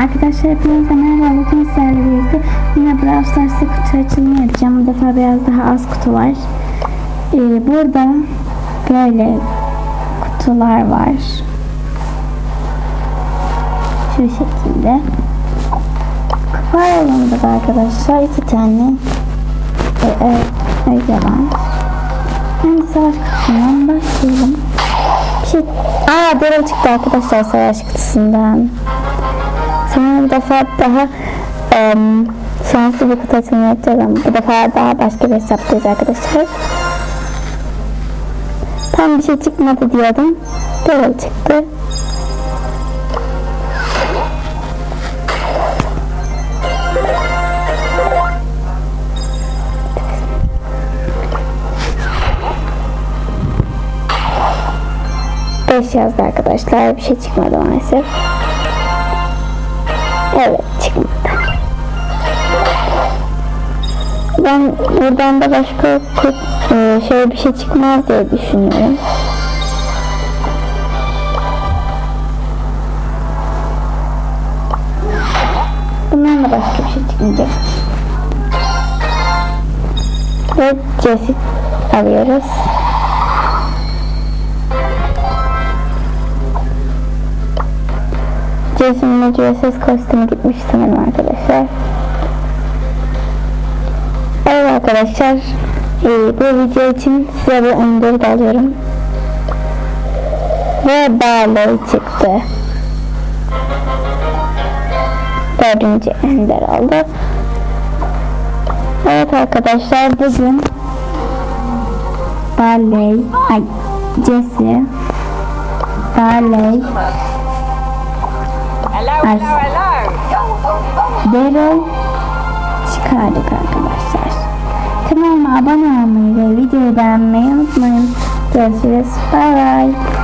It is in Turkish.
Arkadaşlar hepinize merhaba. Bugün sizlerle birlikte yine Brawl Stars'ta kutu açılımı yapacağım. Bu defa biraz daha az kutu var. Ee, burada böyle kutular var. Şu şekilde. Kupa alanında da arkadaşlar iki tane e, e, öyle. Şimdi savaş kutusundan başlayalım. Bir şey... Aa Daryl çıktı arkadaşlar savaş kutusundan. Sonra bir defa daha em, şanslı bir kutu açılımı yapacağız ama bu defa daha başka bir hesaptayız arkadaşlar. Tam bir şey çıkmadı diyordum. Daryl çıktı. Beş yazdı arkadaşlar. Bir şey çıkmadı maalesef. Evet çıkmadı. Ben buradan da başka şöyle bir şey çıkmaz diye düşünüyorum. Bundan da başka bir şey çıkmayacak. Ve Jessie alıyoruz. Jason'ın USS kostümü gitmiş sanırım arkadaşlar. Evet arkadaşlar, e, bu video için size bir önderi alıyorum. Ve Barley çıktı. Dördüncü ender oldu. Evet arkadaşlar bugün Barley, ay Jesse, Barley, Hello. Daryl çıkardık arkadaşlar. Kanalıma abone olmayı ve videoyu beğenmeyi unutmayın. Görüşürüz. Bye bye.